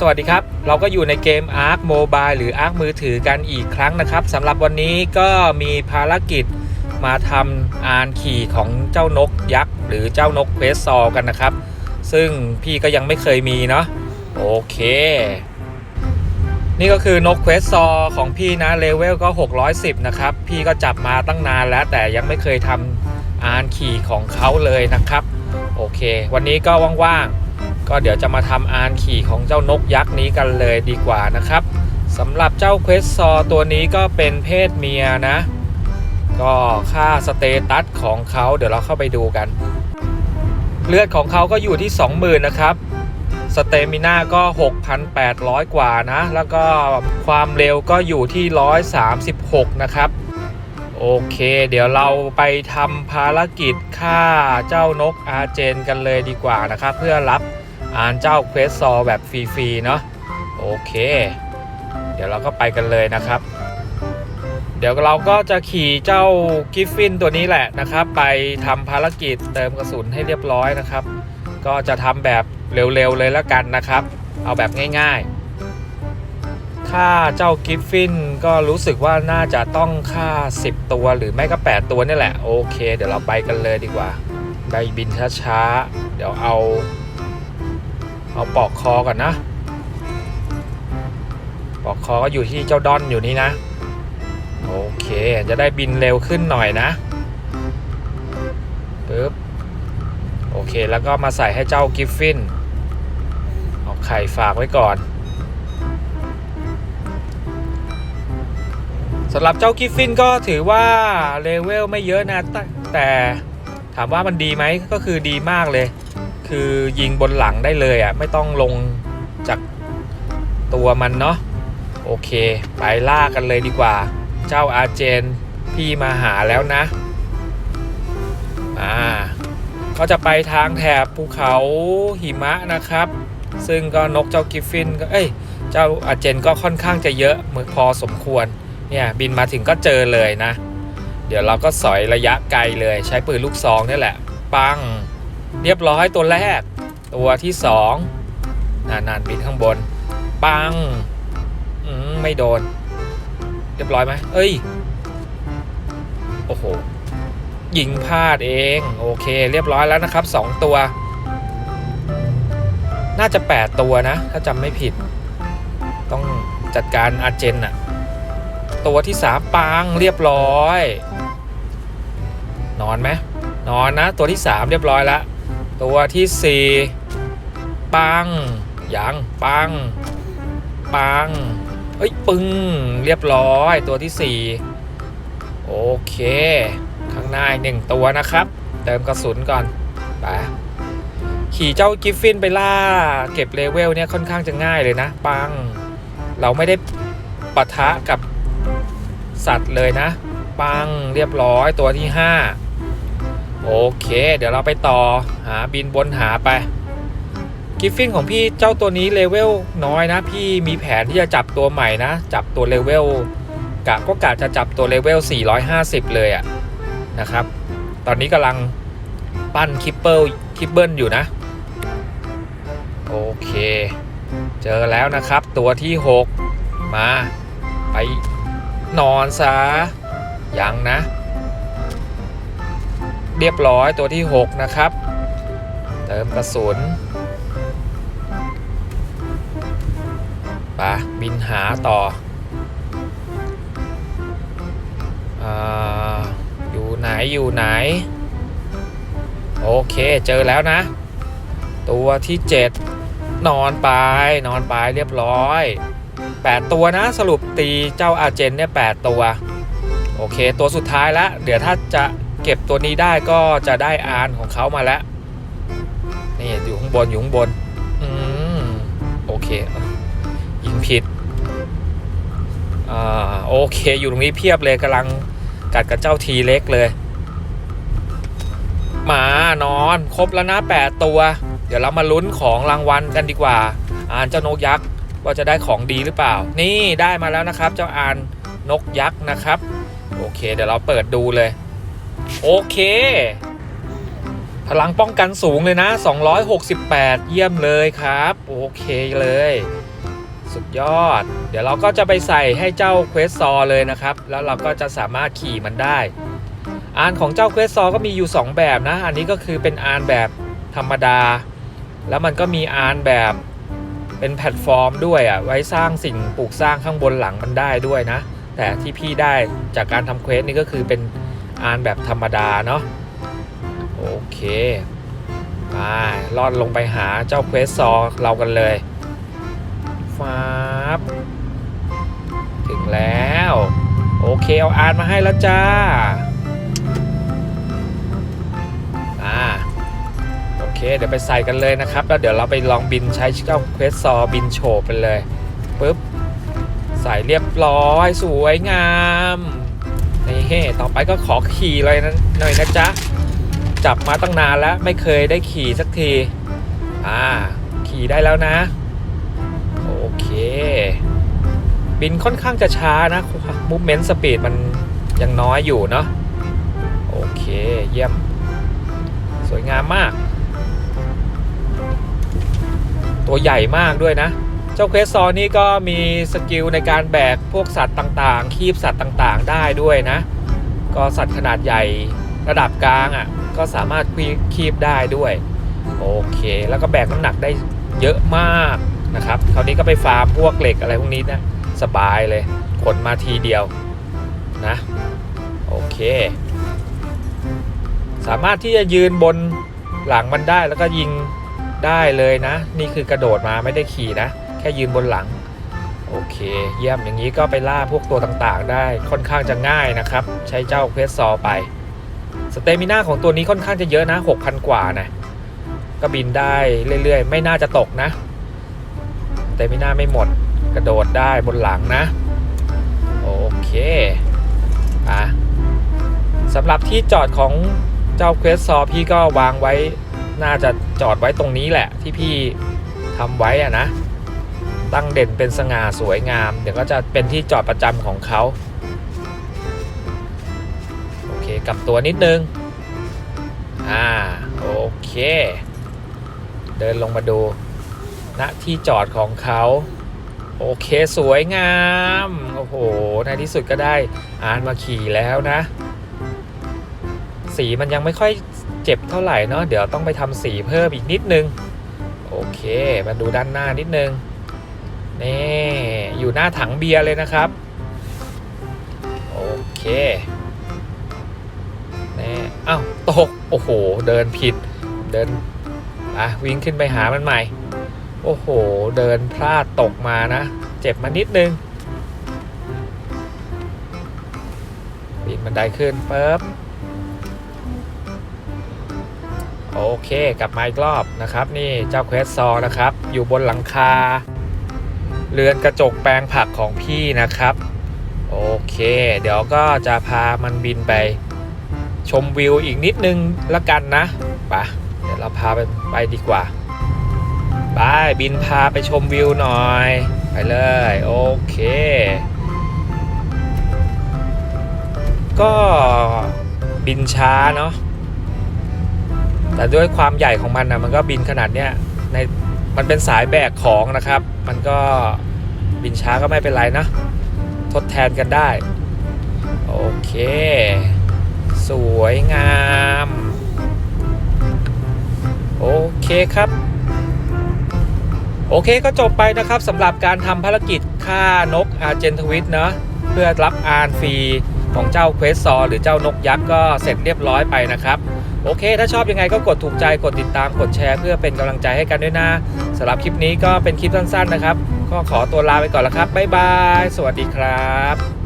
สวัสดีครับ เราก็อยู่ในเกม Ark Mobile หรือ Ark มือถือกันอีกครั้งนะครับสำหรับวันนี้ก็มีภารกิจมาทำอานขี่ของเจ้านกยักษ์ หรือเจ้านกเควสซอกันนะครับ ซึ่งพี่ก็ยังไม่เคยมีเนาะโอเค นี่ก็คือนกเควสซอของพี่นะเลเวลก็ 610 นะครับ พี่ก็จับมาตั้งนานแล้วแต่ยังไม่เคยทำอานขี่ของเขาเลยนะครับ โอเค วันนี้ก็ว่างๆ ก็เดี๋ยวจะมาทำอานขี่ของเจ้านกยักษ์นี้กันเลยดีกว่านะครับสำหรับเจ้าเควสซอตัวนี้ก็เป็นเพศเมียนะ ก็ค่าสเตตัสของเขาเดี๋ยวเราเข้าไปดูกัน เลือดของเขาก็อยู่ที่ 20,000นะครับสเตมิน่าก็ 6,800 กว่านะ แล้วก็ความเร็วก็อยู่ที่ 136 นะครับ โอเค เดี๋ยวเราไปทำภารกิจฆ่าเจ้านกอาเจนกันเลยดีกว่านะครับ เพื่อรับ อ่านเจ้าเควสซอแบบฟรีๆเนาะโอเค เดี๋ยวเราก็ไปกันเลยนะครับ เดี๋ยวเราก็จะขี่เจ้ากิฟฟินตัวนี้แหละนะครับ ไปทำภารกิจเติมกระสุนให้เรียบร้อยนะครับ ก็จะทำแบบเร็วๆเลยแล้วกันนะครับ เอาแบบง่ายๆ ค่าเจ้ากิฟฟินก็รู้สึกว่าน่าจะต้องค่า 10 ตัวหรือไม่ก็ 8 ตัวนี่แหละ โอเค เดี๋ยวเราไปกันเลยดีกว่าไปบินช้าๆ เดี๋ยวเอา เอาปอกคอก่อนนะ ปอกคอก็อยู่ที่เจ้าดอนอยู่นี่นะ โอเค จะได้บินเร็วขึ้นหน่อยนะปึ๊บโอเค แล้วก็มาใส่ให้เจ้ากิฟฟิน เอาไข่ฝากไว้ก่อนสำหรับเจ้ากิฟฟินก็ถือว่าเลเวลไม่เยอะนะ แต่แต่ถามว่ามันดีไหมก็คือดีมากเลย คือยิงบนหลังได้เลยอะ ไม่ต้องลงจากตัวมันเนาะโอเค ไปล่ากันเลยดีกว่า เจ้าอาเจนพี่มาหาแล้วนะ อ่า ก็จะไปทางแถบภูเขาหิมะนะครับ ซึ่งก็นกเจ้ากิฟฟินก็เอ้ย เจ้าอาเจนก็ค่อนข้างจะเยอะมือพอสมควร เนี่ยบินมาถึงก็เจอเลยนะ เดี๋ยวเราก็สอยระยะไกลเลยใช้ปืนลูกซองนี่แหละ ปัง เรียบร้อยตัวแรก ตัวที่สองนานๆบินข้างบน ปังมไม่โดน เรียบร้อยไหมเอ้ย โอ้โห ยิงพลาดเอง โอเค เรียบร้อยแล้วนะครับ2ตัว น่าจะ8ตัวนะ ถ้าจำไม่ผิด ต้องจัดการอาเจนอะตัวที่3ปังเรียบร้อย นอนไหมนอนนะ ตัวที่3เรียบร้อยแล้ว ตัวที่4ปังยังปัง ปังเอ้ย ปึ้ง เรียบร้อยตัวที่4โอเค ข้างหน้าอีกหนึ่งตัวนะครับ เติมกระสุนก่อนไปขี่เจ้ากิฟฟินไปล่า เก็บเลเวลเนี่ยค่อนข้างจะง่ายเลยนะ ปัง เราไม่ได้ปะทะกับสัตว์เลยนะ ปังเรียบร้อยตัวที่5 โอเค เดี๋ยวเราไปต่อหาบินบนหาไป กิฟฟินของพี่เจ้าตัวนี้เลเวลน้อยนะ พี่มีแผนที่จะจับตัวใหม่นะ จับตัวเลเวลกะก็กะจะจับตัวเลเวล 450 เลยอะนะครับ ตอนนี้กำลังปั้นคิปเปิลคิปเบิลอยู่นะ โอเค เจอแล้วนะครับตัวที่ 6 มา ไปนอนซะยังนะ เรียบร้อยตัวที่ 6 นะครับ เติมกระสุนไปบินหาต่อออยู่ไหนอยู่ไหน โอเคเจอแล้วนะ ตัวที่ 7 นอนไปนอนไปเรียบร้อย 8 ตัวนะสรุปตีเจ้าอาเจนเนี่ย8ตัว โอเค ตัวสุดท้ายแล้วเดี๋ยวถ้าจะ เก็บตัวนี้ได้ก็จะได้อานของเขามาแล้ว นี่อยู่ข้างบนอยู่ข้างบน อืมโอเคยิงผิด อ่าโอเคอยู่ตรงนี้เพียบเลยกำลังกัดกับเจ้าทีเล็กเลยมานอนครบแล้วนะ8ตัว เดี๋ยวเรามาลุ้นของรางวัลกันดีกว่า อ่านเจ้านกยักษ์ว่าจะได้ของดีหรือเปล่า นี่ได้มาแล้วนะครับ เจ้าอ่านนกยักษ์นะครับ โอเค เดี๋ยวเราเปิดดูเลย โอเค พลังป้องกันสูงเลยนะ 268 เยี่ยมเลยครับ โอเคเลย สุดยอด เดี๋ยวเราก็จะไปใส่ให้เจ้าเควสซอเลยนะครับ แล้วเราก็จะสามารถขี่มันได้ อานของเจ้าเควสซอก็มีอยู่ 2 แบบนะ อันนี้ก็คือเป็นอานแบบธรรมดา แล้วมันก็มีอานแบบเป็นแพลตฟอร์มด้วยอะ ไว้สร้างสิ่งปลูกสร้างข้างบนหลังมันได้ด้วยนะ แต่ที่พี่ได้จากการทำเควสนี่ก็คือเป็น อานแบบธรรมดาเนาะโอเคไปลอดลงไปหาเจ้าเควสซอเรากันเลยฟ้าบถึงแล้ว โอเค เอาอานมาให้แล้วจ้าอ่าโอเค เดี๋ยวไปใส่กันเลยนะครับ แล้วเดี๋ยวเราไปลองบินใช้เจ้าเควสซอบินโฉบไปเลยปุ๊บ ใส่เรียบร้อยสวยงาม นี่ต่อไปก็ขอขี่เลยนะหน่อยนะจ๊ะ จับมาตั้งนานแล้วไม่เคยได้ขี่สักที อ่า ขี่ได้แล้วนะ โอเค บินค่อนข้างจะช้านะ movement speed มันยังน้อยอยู่เนาะโอเค เยี่ยม สวยงามมาก ตัวใหญ่มากด้วยนะ เจ้าเควสซอนี่ก็มีสกิลในการแบกพวกสัตว์ต่างๆ คีบสัตว์ต่างๆ ได้ด้วยนะ ก็สัตว์ขนาดใหญ่ระดับกลางอะ่ะก็สามารถคีบได้ด้วย โอเค แล้วก็แบกน้ำหนักได้เยอะมากนะครับคราวนี้ก็ไปฟาร์มพวกเหล็กอะไรพวกนี้นะสบายเลยขนมาทีเดียวนะโอเค สามารถที่จะยืนบนหลังมันได้แล้วก็ยิงได้เลยนะ นี่คือกระโดดมาไม่ได้ขี่นะ แค่ยืนบนหลัง โอเค เยี่ยมอย่างนี้ก็ไปล่าพวกตัวต่างๆ ได้ค่อนข้างจะง่ายนะครับ ใช้เจ้าเควสซอไปสเตมิน่าของตัวนี้ค่อนข้างจะเยอะนะ 6,000 กว่านะก็บินได้เรื่อยๆ ไม่น่าจะตกนะสเตมิน่าไม่หมดกระโดดได้บนหลังนะ โอเคอะสำหรับที่จอดของเจ้าเควสซอพี่ก็วางไว้ น่าจะจอดไว้ตรงนี้แหละที่พี่ทำไว้อะนะ ตั้งเด่นเป็นสง่าสวยงาม เดี๋ยวก็จะเป็นที่จอดประจำของเขาโอเคกลับตัวนิดนึงอ่าโอเค เดินลงมาดูณที่จอดของเขาโอเคสวยงาม โอ้โห ในที่สุดก็ได้อ่านมาขี่แล้วนะ สีมันยังไม่ค่อยเจ็บเท่าไหร่เนาะเดี๋ยวต้องไปทำสีเพิ่มอีกนิดนึง โอเค มาดูด้านหน้านิดนึง นี่อยู่หน้าถังเบียร์เลยนะครับ โอเคนี่อ้าวตก โอ้โห เดินผิด เดินอะวิ่งขึ้นไปหามันใหม่ โอ้โห เดินพลาดตกมานะ เจ็บมานิดนึงปีนบันไดขึ้นปุ๊บโอเค กลับมาอีกรอบนะครับ นี่เจ้าเควสซอนะครับ อยู่บนหลังคา เรือนกระจกแปลงผักของพี่นะครับ โอเค เดี๋ยวก็จะพามันบินไป ชมวิวอีกนิดนึงละกันนะปะเดี๋ยวเราพาไปไปดีกว่าไปบินพาไปชมวิวหน่อย ไปเลย โอเค ก็บินช้าเนาะแต่ด้วยความใหญ่ของมันนะมันก็บินขนาดเนี้ยในมันเป็นสายแบกของนะครับ มันก็บินช้าก็ไม่เป็นไรนะ ทดแทนกันได้ โอเค สวยงาม โอเคครับ โอเคก็จบไปนะครับสำหรับการทำภารกิจฆ่านกอาร์เจนทวิตเนาะเพื่อรับอานฟรีของเจ้าเควสซอหรือเจ้านกยักษ์ก็เสร็จเรียบร้อยไปนะครับ โอเค ถ้าชอบยังไงก็กดถูกใจกดติดตามกดแชร์เพื่อเป็นกำลังใจให้กันด้วยนะสำหรับคลิปนี้ก็เป็นคลิปสั้นๆนะครับ ก็ขอตัวลาไปก่อนแล้วครับบ๊ายบาย สวัสดีครับ